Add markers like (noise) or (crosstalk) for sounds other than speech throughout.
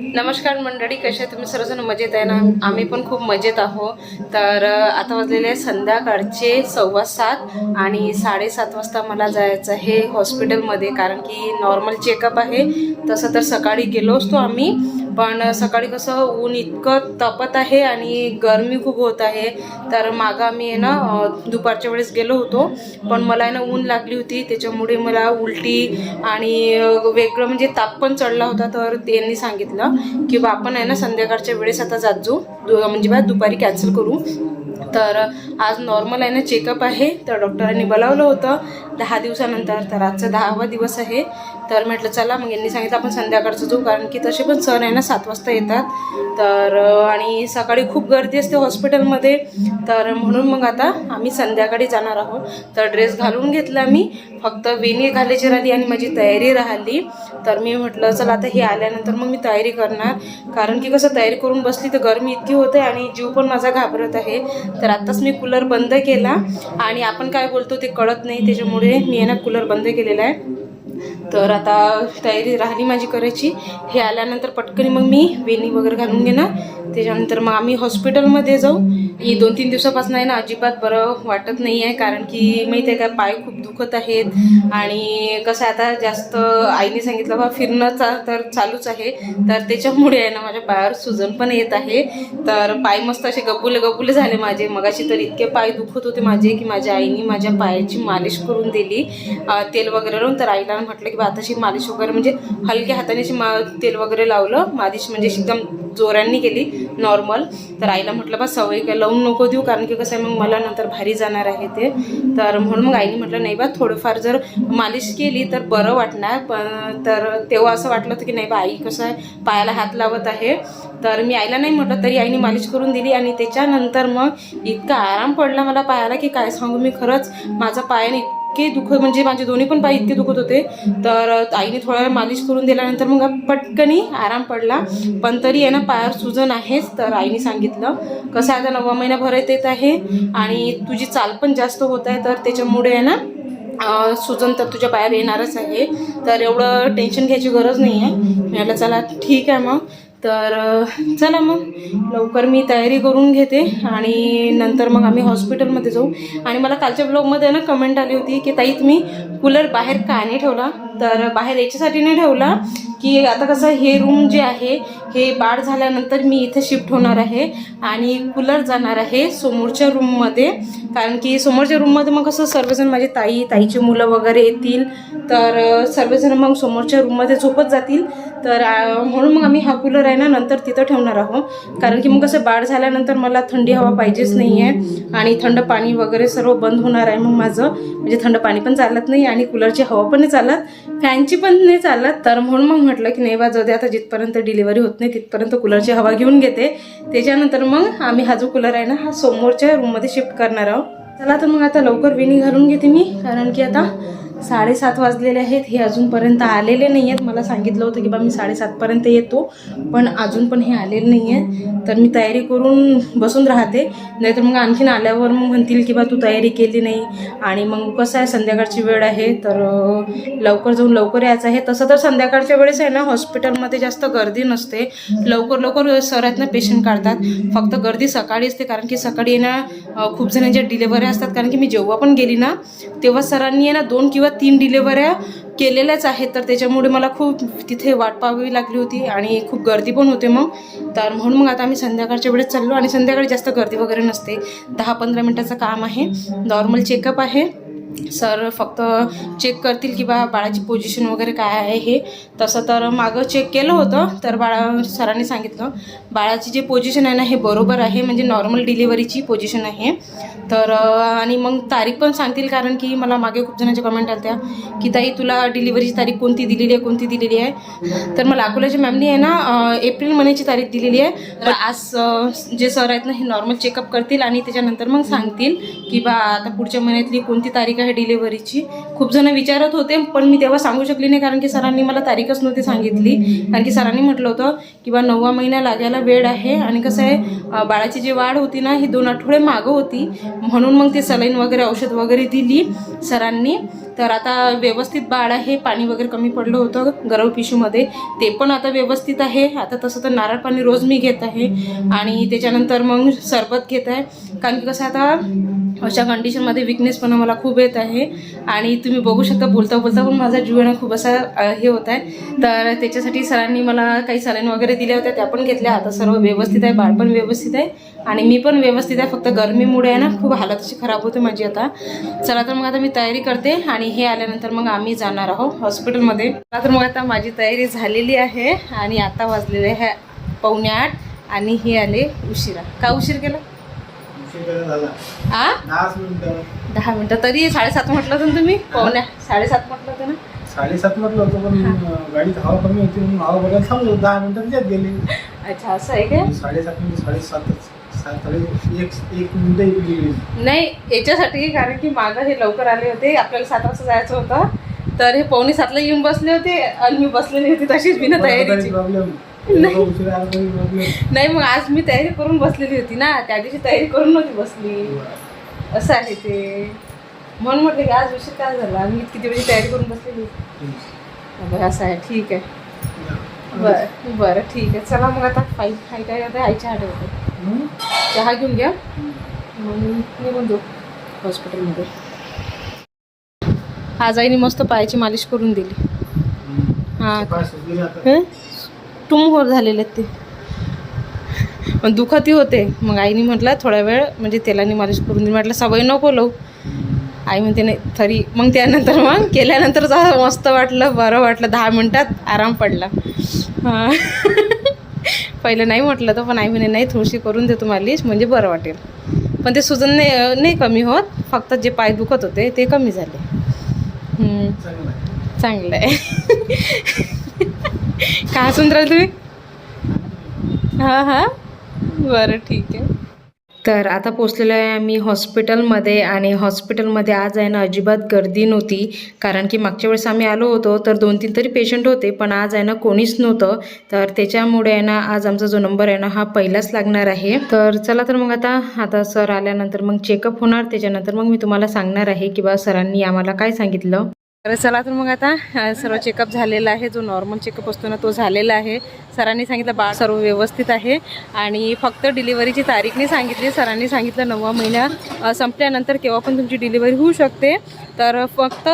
नमस्कार मंडळी कसे तुम्ही सर्वजण मजेत आहे ना? आम्ही पण खूप मजेत आहो तर आता वाजलेले संध्याकाळचे सव्वा सात आणि साडेसात वाजता मला जायचं आहे हॉस्पिटलमध्ये कारण की नॉर्मल चेकअप आहे. तसं तर सकाळी गेलो असतो आम्ही. पण सकाळी कसं ऊन इतकं तपत आहे आणि गरमी खूप होत आहे. तर मागं आम्ही आहे ना दुपारच्या वेळेस गेलो होतो. पण मला आहे ना ऊन लागली होती. त्याच्यामुळे मला उलटी आणि वेगळं म्हणजे ताप पण चढला होता. तर त्यांनी सांगितलं की बा आपण आहे ना संध्याकाळच्या वेळेस आता जात जाऊ. दु- म्हणजे बा दुपारी कॅन्सल करू. तर आज नॉर्मल आहे ना चेकअप आहे. तर डॉक्टरांनी बोलावलं होतं. दहा दिवसानंतर तर आजचा दहावा दिवस आहे. तर म्हटलं चला. मग यांनी सांगितलं आपण संध्याकाळचं जाऊ. कारण की तसे पण सण आहे ना सात वाजता येतात. तर आणि सकाळी खूप गर्दी असते हॉस्पिटलमध्ये. तर म्हणून मग आता आम्ही संध्याकाळी जाणार आहोत. तर ड्रेस घालून घेतला मी. फक्त वेणी घालायची राहिली आणि माझी तयारी राहिली. तर मी म्हटलं चला आता हे आल्यानंतर मग मी तयारी करणार. कारण की कसं तयारी करून बसली तर गरमी इतकी होते आणि जीव पण माझा घाबरत आहे. तर आत्ताच मी कूलर बंद केला. आणि आपण काय बोलतो ते कळत नाही त्याच्यामुळे मी आहे ना कूलर बंद केलेला आहे. तर आता तयारी राहिली माझी करायची. हे आल्यानंतर पटकन मग मी वेणी वगैरे घालून घेणार. त्याच्यानंतर मग आम्ही हॉस्पिटलमध्ये जाऊ. ही दोन तीन दिवसापासून आहे ना अजिबात बरं वाटत नाही आहे कारण की माहिती आहे का पाय खूप दुखत आहेत आणि कसं आहे आता जास्त आईने सांगितलं बा फिरणं चा तर चालूच आहे. तर त्याच्यामुळे आहे ना माझ्या पायावर सुजन पण येत आहे. तर पाय मस्त असे गबुले गबुले झाले माझे. मगाशी तर इतके पाय दुखत होते माझे की माझ्या आईने माझ्या पायाची मालिश करून दिली तेल वगैरे लावून. तर आईला म्हटलं की बा आताशी मालिश वगैरे म्हणजे हलक्या हाताने मा तेल वगैरे लावलं. मालिश म्हणजे एकदम जोरांनी केली नॉर्मल तर आईला म्हटलं बा सवय काय लावून नको देऊ कारण की कसं आहे मग मला नंतर भारी जाणार आहे ते. तर म्हणून मग आईने म्हटलं नाही बा थोडंफार जर मालिश केली तर बरं वाटणार पण तर तेव्हा असं वाटलं होतं की नाही बा आई कसं आहे पायाला हात लावत आहे. तर मी आईला नाही म्हटलं तरी आईने मालिश करून दिली आणि त्याच्यानंतर मग इतका आराम पडला मला पायाला की काय सांगू मी खरंच माझा पायाने इतके दुखत म्हणजे माझे दोन्ही पण पाय इतके दुखत होते. तर आईने थोडा वेळ मालिश करून दिल्यानंतर मग पटकनी आराम पडला. पण तरी आहे ना पायावर सुजन आहेच तर आईने सांगितलं कसं आहे आता नववा महिना भरत येत आहे आणि तुझी चाल पण जास्त होत आहे तर त्याच्यामुळे आहे ना सुजन तर तुझ्या पायावर येणारच आहे. तर एवढं टेन्शन घ्यायची गरज नाही आहे. मी चला ठीक आहे मग. तर चला मग. लवकर मी तयारी करून घेते आणि नंतर मग आम्ही हॉस्पिटलमध्ये जाऊ. आणि मला कालच्या ब्लॉगमध्ये ना कमेंट आली होती की ताई तुम्ही कूलर बाहेर का नाही ठेवला? तर बाहेर याच्यासाठी नाही ठेवला की आता कसं हे रूम जे आहे हे बाळ झाल्यानंतर मी इथे शिफ्ट होणार आहे आणि कूलर जाणार आहे समोरच्या रूममध्ये कारण की समोरच्या रूममध्ये मग कसं सर्वजण माझे ताई ताईची मुलं वगैरे येतील. तर सर्वजण मग समोरच्या रूममध्ये झोपत जातील. तर म्हणून मग आम्ही हा कूलर आहे ना नंतर तिथं ठेवणार आहोत. कारण की मग कसं बाळ झाल्यानंतर मला थंडी हवा पाहिजेच नाही आहे आणि थंड पाणी वगैरे सर्व बंद होणार आहे मग माझं. म्हणजे थंड पाणी पण चालत नाही आणि कूलरची हवा पण चालत. फॅनची पण नाही चालत तर म्हणून मग म्हटलं की नाही बा दे आता जिथपर्यंत डिलिव्हरी होत नाही तिथपर्यंत कूलरची हवा घेऊन घेते. त्याच्यानंतर मग आम्ही हा जो कूलर आहे ना हा समोरच्या रूममध्ये शिफ्ट करणार आहोत. चला तर मग आता लवकर विनी घालून घेते मी कारण की आता साडेसात वाजलेले आहेत. हे अजूनपर्यंत आलेले नाही आहेत मला सांगितलं होतं की बा मी साडेसातपर्यंत येतो पण अजून पण हे आलेले नाही आहेत तर मी तयारी करून बसून राहते. नाहीतर मग आणखीन आल्यावर मग म्हणतील की बा तू तयारी केली नाही. आणि मग कसं आहे संध्याकाळची वेळ आहे. तर लवकर जाऊन लवकर यायचं आहे. तसं तर संध्याकाळच्या वेळेस आहे ना हॉस्पिटलमध्ये जास्त गर्दी नसते. लवकर लवकर सरातनं पेशंट काढतात. फक्त गर्दी सकाळी असते कारण की सकाळी ना खूप जणांच्या डिलेवऱ्या असतात. कारण की मी जेव्हा पण गेली ना तेव्हा सरांनी आहे ना दोन किंवा तीन डिलेवऱ्या केलेल्याच आहेत. तर त्याच्यामुळे मला खूप तिथे वाट पाहावी लागली होती आणि खूप गर्दी पण होते मग. तर म्हणून मग आता आम्ही संध्याकाळच्या वेळेस चाललो आणि संध्याकाळी जास्त गर्दी वगैरे नसते. दहा पंधरा मिनटाचं काम आहे. नॉर्मल चेकअप आहे. सर फक्त चेक करतील की बा बाळाची पोझिशन वगैरे काय आहे हे. तसं तर मागं चेक केलं होतं तर बाळा सरांनी सांगितलं बाळाची जे पोझिशन आहे ना हे बरोबर आहे म्हणजे नॉर्मल डिलिव्हरीची पोझिशन आहे. तर आणि मग तारीख पण सांगतील कारण की मला मागे खूप जणांच्या कमेंट आल्या की ताई तुला डिलिव्हरीची तारीख कोणती दिलेली आहे कोणती दिलेली आहे? तर मला अकोल्याच्या मॅमनी आहे ना एप्रिल महिन्याची तारीख दिलेली आहे. तर आज जे सर आहेत ना हे नॉर्मल चेकअप करतील आणि त्याच्यानंतर मग सांगतील की बा आता पुढच्या महिन्यातली कोणती तारीख तारीख आहे डिलिव्हरीची. खूप जण विचारत होते पण मी तेव्हा सांगू शकली नाही कारण की सरांनी मला तारीखच नव्हती सांगितली. कारण की सरांनी म्हटलं होतं की बा नववा महिना लागायला वेळ आहे आणि कसं आहे बाळाची जी वाढ होती ना ही दोन आठवडे मागं होती. म्हणून मग ते सलाईन वगैरे औषध वगैरे दिली सरांनी. तर आता व्यवस्थित बाळ आहे पाणी वगैरे कमी पडलं होतं गरव पिशूमध्ये ते पण आता व्यवस्थित आहे. आता तसं तर नारळ पाणी रोज मी घेत आहे. आणि त्याच्यानंतर मग सरबत घेत आहे. कारण की कसं आता अशा कंडिशनमध्ये विकनेसपणा मला खूप येत आहे. आणि तुम्ही बघू शकता बोलता बोलता पण माझा जीवन खूप असा हे होत आहे. तर त्याच्यासाठी सरांनी मला काही सलाईन वगैरे दिल्या होत्या त्या पण घेतल्या. आता सर्व व्यवस्थित आहे बाळ पण व्यवस्थित आहे. आणि मी पण व्यवस्थित आहे. फक्त गरमीमुळे आहे ना खूप हालत अशी खराब होते माझी आता. चला तर मग आता मी तयारी करते आणि हे आल्यानंतर मग आम्ही जाणार आहोत हॉस्पिटलमध्ये. तर मग आता माझी तयारी झालेली आहे आणि आता वाजलेले आहे पावणे आठ आणि हे आले उशिरा. का उशीर केला? आ? दहा मिनटं. तरी साडेसात म्हटलं होतं ना तुम्ही? पावण्या साडेसात म्हटलं होतं ना? साडेसात म्हटलं होतं पण गाडीत हवा कमी होती म्हणून हवा बघायला थांबलो. दहा मिनिटं त्याच्यात गेले. अच्छा असं आहे काय? साडेसात म्हणजे साडेसातच. नाही याच्यासाठी कारण की मागं हे लवकर आले होते आपल्याला सात वाजता जायचं होतं. तर हे पावणे सातला येऊन बसले होते आणि मी बसलेली होती तशीच तयारीची. आला तरी प्रॉब्लेम नाही मग आज मी तयारी करून बसलेली होती ना. त्या दिवशी तयारी करून नव्हती बसली. असं आहे ते. म्हणून म्हटलं की आज उशीर काय झाला? मी किती वेळी तयारी करून बसलेली? होती बरं असं आहे. ठीक आहे. बरं. बरं ठीक आहे. चला मग आता. फाई हाय काय आता आईच्या आठवते चहा घेऊन घ्या. निघून जाऊ हॉस्पिटलमध्ये. आज आईने मस्त पायाची मालिश करून दिली. हां. हं? टुमभर झालेले आहेत ते. पण दुखतही होते. मग आईने म्हटलं थोडा वेळ म्हणजे तेलाने मालिश करून दिली म्हटलं सवय नको लावू. आई म्हणते नाही तरी. मग त्यानंतर मग केल्यानंतर मस्त वाटलं बरं वाटलं. दहा मिनटात आराम पडला. हां. पहिलं नाही म्हटलं तर पण आई म्हणे नाही थोडीशी करून देतो मालिश म्हणजे बरं वाटेल. पण ते सुजन नाही नाही कमी होत फक्त जे पाय दुखत होते ते कमी झाले. चांगलं आहे. (laughs) का हसून तुम्ही? हां हां. बरं ठीक आहे. तर आता पोचलेलो आहे आम्ही हॉस्पिटलमध्ये आणि हॉस्पिटलमध्ये आज आहे ना अजिबात गर्दी नव्हती. कारण की मागच्या वेळेस आम्ही आलो होतो तर दोन तीन तरी पेशंट होते पण आज आहे ना कोणीच नव्हतं. तर त्याच्यामुळे आहे ना आज आमचा जो नंबर आहे ना हा पहिलाच लागणार आहे. तर चला तर मग आता आता सर आल्यानंतर मग चेकअप होणार त्याच्यानंतर मग मी तुम्हाला सांगणार आहे की बा सरांनी आम्हाला काय सांगितलं. तर चला तर मग आता सर्व चेकअप झालेला आहे. जो नॉर्मल चेकअप असतो ना तो झालेला आहे. सरांनी सांगितलं बाळ सर्व व्यवस्थित आहे. आणि फक्त डिलिव्हरीची तारीख नाही सांगितली. सरांनी सांगितलं नववा महिना संपल्यानंतर केव्हा पण तुमची डिलिव्हरी होऊ शकते. तर फक्त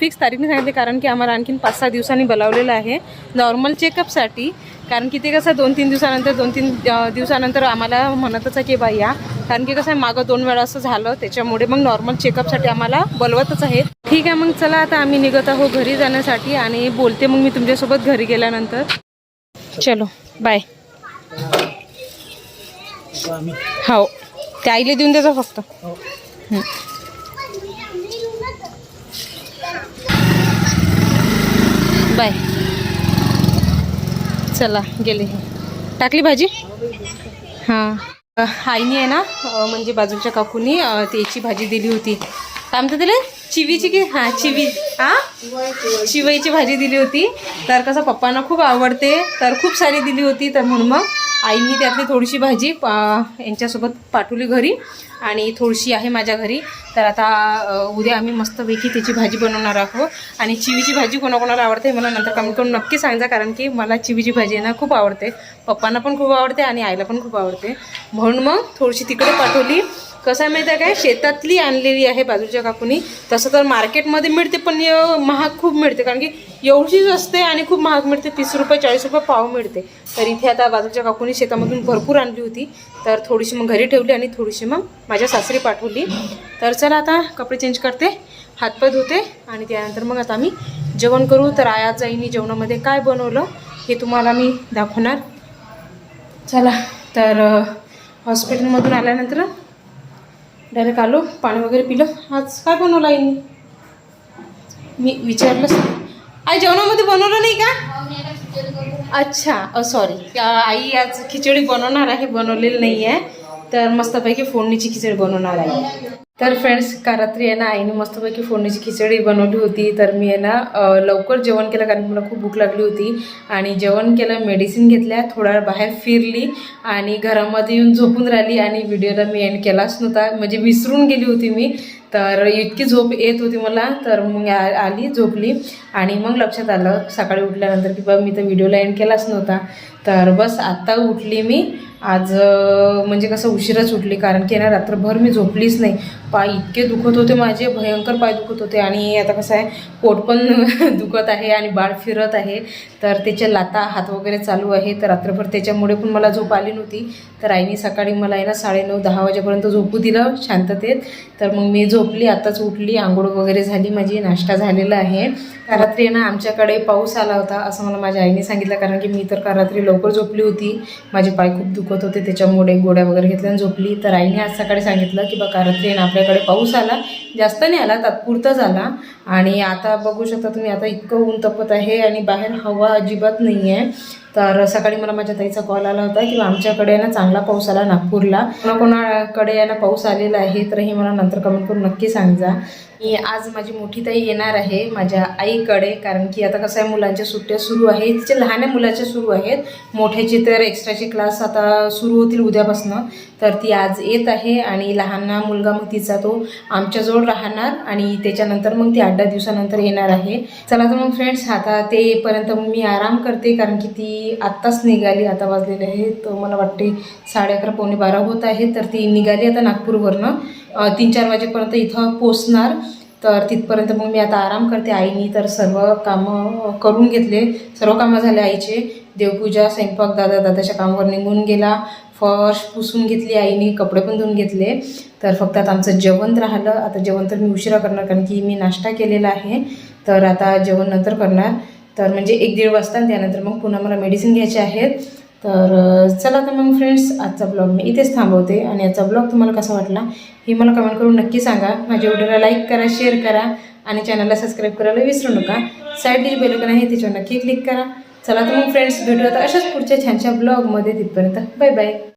फिक्स तारीख नाही सांगितली कारण की आम्हाला आणखीन पाच सहा दिवसांनी बोलावलेलं आहे. नॉर्मल चेकअपसाठी कारण की ते कसं दोन तीन दिवसानंतर दोन तीन दिवसानंतर आम्हाला म्हणतच आहे की बा या कारण की कसं आहे मागं दोन वेळा असं झालं त्याच्यामुळे मग नॉर्मल चेकअपसाठी आम्हाला बोलवतच आहेत. ठीक आहे मग चला आता आम्ही निघत आहोत घरी जाण्यासाठी आणि बोलते मग मी तुमच्यासोबत घरी गेल्यानंतर. चलो बाय हो त्या आईला देऊन द्यायचं फक्त. बाय चला गेले. टाकली भाजी? हां. आईनी आहे ना? म्हणजे बाजूच्या काकूनी त्याची भाजी दिली होती. काय म्हणतात त्याला? चिवीची की? हां चिवी. हां चिवईची भाजी दिली होती. तर कसं पप्पांना खूप आवडते तर खूप सारी दिली होती तर म्हणून मग आईनी त्यातली थोडीशी भाजी पा यांच्यासोबत पाठवली घरी आणि थोडीशी आहे माझ्या घरी. तर आता उद्या आम्ही मस्तपैकी त्याची भाजी बनवणार आहोत. आणि चिवीची भाजी कोणाकोणाला आवडते मला नंतर कमेंट करून नक्की सांगा कारण की मला चिवीची भाजी आहे ना खूप आवडते. पप्पांना पण खूप आवडते आणि आईला पण खूप आवडते. म्हणून मग थोडीशी तिकडे पाठवली. कसं आहे माहिती आहे काय? शेतातली आणलेली आहे बाजूच्या काकूनी. तसं तर मार्केटमध्ये मिळते पण महाग खूप मिळते. कारण की एवढीच असते आणि खूप महाग मिळते. तीस रुपये चाळीस रुपये पाव मिळते. तर इथे आता बाजूच्या काकूनी शेतामधून भरपूर आणली होती. तर थोडीशी मग घरी ठेवली आणि थोडीशी मग माझ्या सासरी पाठवली. तर चला आता कपडे चेंज करते हातपाय धुते आणि त्यानंतर मग आता आम्ही जेवण करू. तर आयात जाईनी जेवणामध्ये काय बनवलं हे तुम्हाला मी दाखवणार. चला तर हॉस्पिटलमधून आल्यानंतर डायरेक्ट आलो पाणी वगैरे पिलं. आज काय बनवलं आईने? मी विचारलंच आई जेवणामध्ये बनवलं नाही का? अच्छा सॉरी आई आज खिचडी बनवणार आहे बनवलेली नाही आहे तर मस्तपैकी फोडणीची खिचडी बनवणार आहे. तर फ्रेंड्स का रात्री आहे ना आईने मस्तपैकी फोडणीची खिचडी बनवली होती. तर मी आहे ना लवकर जेवण केलं कारण मला खूप भूक लागली होती. आणि जेवण केलं मेडिसिन घेतल्या थोडा वेळ बाहेर फिरली आणि घरामध्ये येऊन झोपून राहिली आणि व्हिडिओला मी एंड केलाच नव्हता. म्हणजे विसरून गेली होती मी. तर इतकी झोप येत होती मला. तर मग आली झोपली. आणि मग लक्षात आलं सकाळी उठल्यानंतर की बाबा मी तर व्हिडिओला एंड केलाच नव्हता. तर बस आत्ता उठली मी. आज म्हणजे कसं उशिराच उठली कारण की ना रात्रभर मी झोपलीच नाही. पाय इतके दुखत होते माझे भयंकर पाय दुखत होते आणि आता कसं आहे पोट पण (laughs) दुखत आहे आणि बाळ फिरत आहे. तर त्याच्या लाता हात वगैरे चालू आहे. तर रात्रभर त्याच्यामुळे पण मला झोप आली नव्हती. तर आईने सकाळी मला आहे ना साडेनऊ दहा वाजेपर्यंत झोपू दिलं शांततेत. तर मग मी झोपली आताच उठली आंघोळ वगैरे झाली माझी नाश्ता झालेला आहे. रात्री आहे ना आमच्याकडे पाऊस आला होता असं मला माझ्या आईने सांगितलं. कारण की मी तर का रात्री लवकर झोपली होती माझे पाय खूप दुख दुखत होते त्याच्यामुळे गोळ्या वगैरे घेतल्या आणि झोपली. तर आईने आज सकाळी सांगितलं की बा रात्री ना आपल्याकडे पाऊस आला जास्त नाही आला तात्पुरता झाला. आणि आता बघू शकता तुम्ही आता इतकं ऊन तपत आहे आणि बाहेर हवा अजिबात नाही आहे तर सकाळी मला माझ्या ताईचा कॉल आला होता की आमच्याकडे ना चांगला पाऊस आला नागपूरला. कोणा कोणाकडे ना पाऊस आलेला आहे तर हे मला नंतर कमेंट करून नक्की सांगा. मी आज माझी मोठी ताई येणार आहे माझ्या आईकडे कारण की आता कसं आहे मुलांच्या सुट्ट्या सुरू आहे तिचे लहान मुलाच्या सुरू आहेत. मोठ्याचे तर एक्स्ट्राचे क्लास आता सुरू होतील उद्यापासनं. तर ती आज येत आहे आणि लहान मुलगा मग तिचा तो आमच्याजवळ राहणार आणि त्याच्यानंतर मग ती आठ दहा दिवसानंतर येणार आहे. चला तर मग फ्रेंड्स आता तेपर्यंत मग मी आराम करते कारण की ती आत्ताच निघाली आता वाजलेले आहे तर मला वाटते साडे अकरा पावणे बारा होत आहे तर ती निघाली आता नागपूरवरनं. तीन चार वाजेपर्यंत इथं पोचणार तर तिथपर्यंत मग मी आता आराम करते आईनी तर सर्व कामं करून घेतले. सर्व कामं झाले आईचे. देवपूजा स्वयंपाक दादा दादाच्या कामावर निघून गेला. फर्श पुसून घेतली आईने कपडे पण धुवून घेतले. तर फक्त आता आमचं जेवण राहिलं. आता जेवण तर मी उशिरा करणार कारण की मी नाश्ता केलेला आहे. तर आता जेवण नंतर करणार. तर म्हणजे एक दीड वाजता आणि त्यानंतर मग पुन्हा मला मेडिसिन घ्यायचे आहेत. तर चला तर मग फ्रेंड्स आजचा ब्लॉग मी इथेच थांबवते आणि याचा ब्लॉग तुम्हाला कसा वाटला हे मला कमेंट करून नक्की सांगा. माझ्या व्हिडिओला लाईक करा शेअर करा आणि चॅनलला सबस्क्राईब करायला विसरू नका. साईड जी बेलकन आहे त्याच्यावर नक्की क्लिक करा. चला तर मग फ्रेंड्स भेटू आता अशाच पुढच्या छानशा ब्लॉगमध्ये तिथपर्यंत बाय बाय